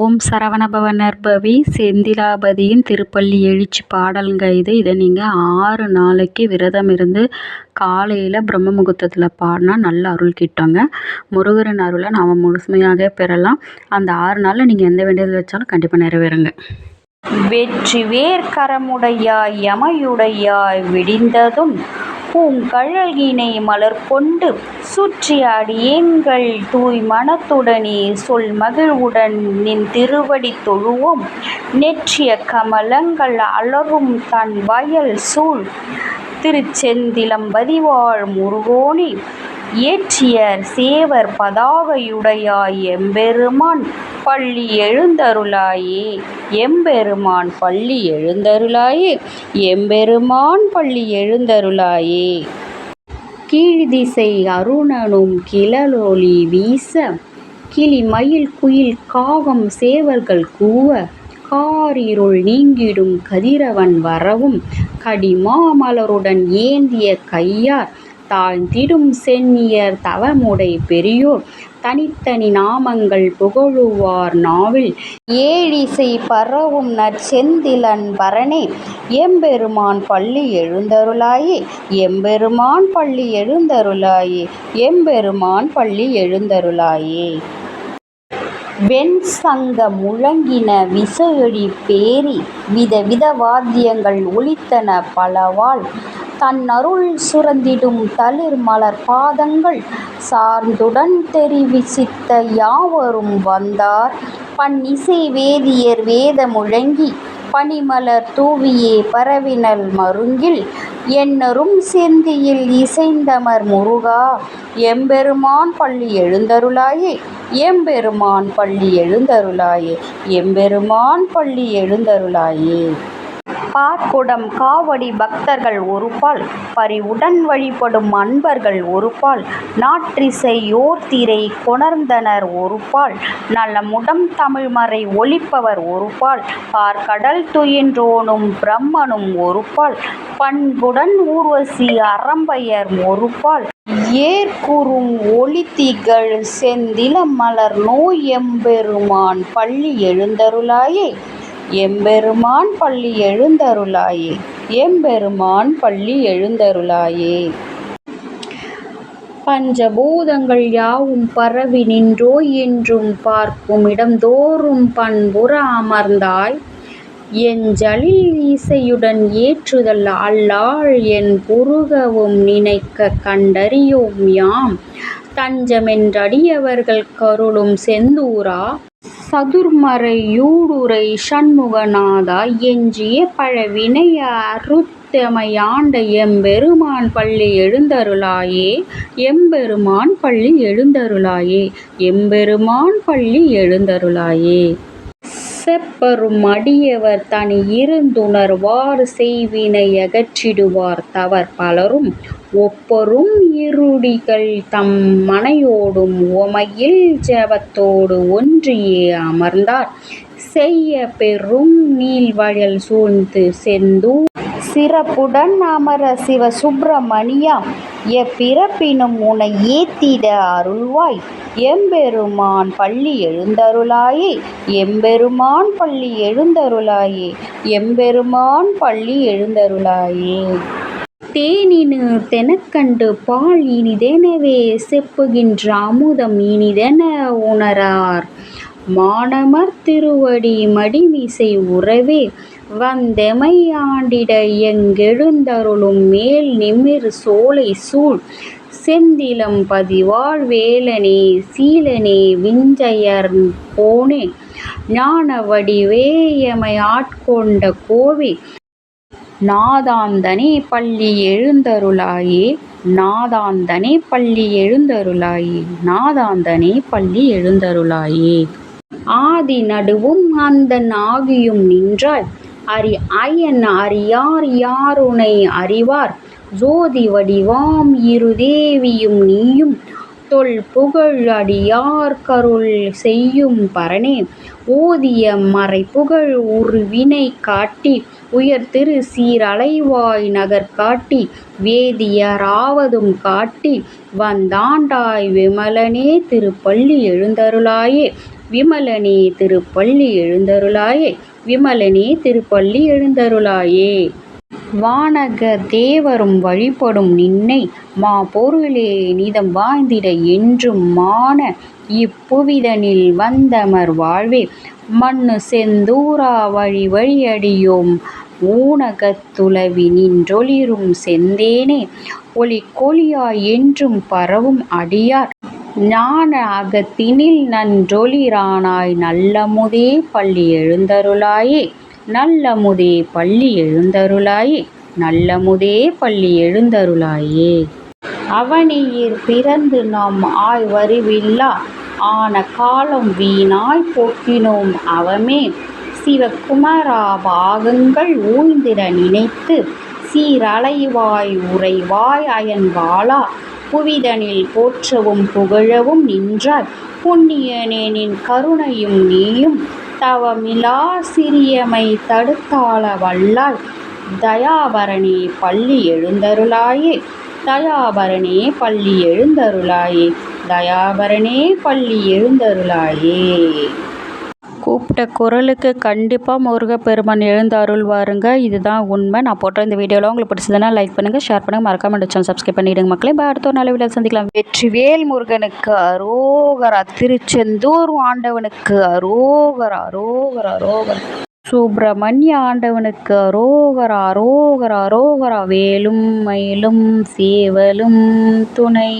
ஓம் சரவணபவ நற்பவி செந்திலாபதியின் திருப்பள்ளி எழுச்சி பாடலுங்க இது இதை நீங்கள் ஆறு நாளைக்கு விரதம் இருந்து காலையில் பிரம்ம முகூர்த்தத்தில் பாடினா நல்ல அருள் கிட்டோங்க. முருகரின் அருளை நாம் முழுமையாக பெறலாம். அந்த ஆறு நாளில் நீங்கள் எந்த வேண்டியது வச்சாலும் கண்டிப்பாக நிறைவேறுங்க. வெற்றி வேர்க்கரமுடையாய் யமையுடையாய் விடிந்ததும் பூங்கழல்கினை மலர்கொண்டு சுற்றியாடி எங்கள் தூய் மனத்துடனே சொல் மகிழ்வுடன் நின் திருவடி தொழுவோம். நெற்றிய கமலங்கள் அலரும் தன் வயல் சூழ். திருச்செந்திலம்பதிவாழ் முருகோனே ஏற்றியர் சேவர் பதாகையுடையாய் எம்பெருமான் பள்ளி எழுந்தருளாயே. எம்பெருமான் பள்ளி எழுந்தருளாயே. எம்பெருமான் பள்ளி எழுந்தருளாயே. கீழ்திசை அருணனும் கிளலோலி வீச. கிளி மயில் குயில் காகம் சேவர்கள் கூவ. காரிருள் நீங்கிடும் கதிரவன் வரவும். கடிமாமலருடன் ஏந்திய கையார். தாழ்ந்திடும் சென்னியர் தவமுடை பெரியோர். தனித்தனி நாமங்கள் புகழுவார் நாவில். ஏழிசை பரவும் நற்செந்திலன் பரனே எம்பெருமான் பள்ளி எழுந்தருளாயே. எம்பெருமான் பள்ளி எழுந்தருளாயே எம்பெருமான் பள்ளி எழுந்தருளாயே. வெண் சங்க முழங்கின விசையொழி பேரி வித வித வாத்தியங்கள் ஒலித்தன பலவாள். தன்னருள் சுரந்திடும் தளிர் மலர் பாதங்கள் சார்ந்துடன் தெரிவிசித்த யாவரும் வந்தார். பன்னிசை வேதியர் வேத முழங்கி பனிமலர் தூவியே பரவினல் மருங்கில் என்னரும் செந்தியில் இசைந்தமர் முருகா. எம்பெருமான் பள்ளி எழுந்தருளாயே எம்பெருமான் பள்ளி எழுந்தருளாயே எம்பெருமான் பள்ளி எழுந்தருளாயே. பார்க்குடம் காவடி பக்தர்கள் ஒருபால் பரிவுடன் வழிபடும் அன்பர்கள் ஒருபால் நாற்றிசை யோர்திரை கொணர்ந்தனர் ஒருபால் நலமுடன் தமிழ்மறை ஒலிப்பவர் ஒருபால் பார்க்கடல் துயின்றோனும் பிரம்மனும் ஒருபால் பண்புடன் ஊர்வசி அறம்பெயர் ஒருபால். ஏர்க்குறும் ஒளித்திகழ் செந்திலமலர் நோய் எம்பெருமான் பள்ளி எழுந்தருளாயே. எம்பெருமான் பள்ளி எழுந்தருளாயே எம்பெருமான் பள்ளி எழுந்தருளாயே. பஞ்சபூதங்கள் யாவும் பரவி நின்றோ என்றும் பார்க்கும் இடம்தோறும் பண்புற அமர்ந்தாய் என் ஜலில் இசையுடன் ஏற்றுதல் அல்லாள் என் புருகவும் நினைக்க கண்டறியோம் யாம். தஞ்சமென்றடியவர்கள் கருளும் செந்தூரா. சதுர்மறை யூடுரை சண்முகநாதா எஞ்சிய பழவினைய அருத்தமையாண்ட எம்பெருமான் பள்ளி எழுந்தருளாயே எம்பெருமான் பள்ளி எழுந்தருளாயே எம்பெருமான் பள்ளி எழுந்தருளாயே. செப்பரும் அடியவர் தனி இருந்துணர்வார் செய்வினை அகற்றிடுவார் தவர் பலரும். ஒப்பரும் இருடிகள் தம் மனையோடும் உமையில் ஜபத்தோடு ஒன்றியே அமர்ந்தார். செய்ய பெரும் நீள்வயல் சூழ்ந்து செந்தூர் சிறப்புடன் அமர சிவ சுப்பிரமணியா எப்பிறப்பினும் உனை ஏத்திட அருள்வாய். எம்பெருமான் பள்ளி எழுந்தருளாயே எம்பெருமான் பள்ளி எழுந்தருளாயே எம்பெருமான் பள்ளி எழுந்தருளாயே. தேனினு தெனக்கண்டு பால் இனிதெனவே செப்புகின்ற அமுதம் இனிதென உணரார். மானமர் திருவடி மடிமிசை உறவே வந்தெமை ஆண்டிட எங்கெழுந்தருளும் மேல் நிமிர் சோலை சூழ். செந்திலம் பதிவாழ் வேலனே சீலனே விஞ்சையர் போனே ஞான வடிவேயமை ஆட்கொண்ட கோவே. நாதாந்தனே பள்ளி எழுந்தருளாயே நாதாந்தனே பள்ளி எழுந்தருளாயே நாதாந்தனே பள்ளி எழுந்தருளாயே. ஆதி நடுவும் அந்தன் ஆகியும் நின்றாய் அறி அயன் அறியார் யாருனை அறிவார்? ஜோதி வடிவாம் இருதேவியும் நீயும். தொல் புகழ் அடியார்க்கருள் செய்யும் பரனே. ஓதிய மறைப்புகழ் உருவினை காட்டி உயர்திரு சீரலைவாய் நகர் காட்டி வேதியராவதும் காட்டி வந்தாண்டாய் விமலனே திருப்பள்ளி எழுந்தருளாயே. விமலனே திருப்பள்ளி எழுந்தருளாயே. விமலனே திருப்பள்ளி எழுந்தருளாயே. வானக தேவரும் வழிபடும் நின்னை மா பொருளே நிதம் வாய்ந்திட என்றும் மான. இப்புவிதனில் வந்தமர் வாழ்வே. மண்ணு செந்தூரா வழி வழியடியோம். ஊனகத்துளவி நின்றொளிரும் செந்தேனே. ஒளி கொளியாய் என்றும் பரவும் அடியார். ஞான அகத்தினில் நன்றொளிரானாய் நல்லமுதே பள்ளி எழுந்தருளாயே. நல்லமுதே பள்ளி எழுந்தருளாயே. நல்லமுதே பள்ளி எழுந்தருளாயே. அவனியிற் பிறந்து நாம் ஆய்வறிவில்லா. ஆன காலம் வீணாய் போக்கினோம் அவமே. சிவகுமரா பாகங்கள் ஊழ்ந்திட நினைத்து சீரலைவாய் உறைவாய் அயன்வாளா புவிதனில் போற்றவும் புகழவும் நின்றாய் புண்ணியனே நின் கருணையும் நீயும் தவமிலா சிறியமை தடுத்தாள வல்லாய். தயாபரனே பள்ளி எழுந்தருளாயே. தயாபரனே பள்ளி எழுந்தருளாயே. தயாபரனே பள்ளி எழுந்தருளாயே. கூப்பிட்ட குரலுக்கு கண்டிப்பாக முருகப்பெருமான் எழுந்து அருள்வாருங்க இதுதான் உண்மை. நான் போட்ட இந்த வீடியோவில் உங்களுக்கு பிடிச்சதுன்னா லைக் பண்ணுங்கள் ஷேர் பண்ணுங்கள் மறக்காம சேனல் சப்ஸ்கிரைப் பண்ணிவிடுங்க மக்களே. பா அடுத்த ஒரு நல்ல வீடியோ சந்திக்கலாம். வெற்றிவேல் முருகனுக்கு அரோகரா திருச்செந்தூர் ஆண்டவனுக்கு அரோகரா அரோகரா அரோகரா. சுப்பிரமணிய ஆண்டவனுக்கு அரோகரா அரோகரா அரோகரா. வேலும் மயிலும் சேவலும் துணை.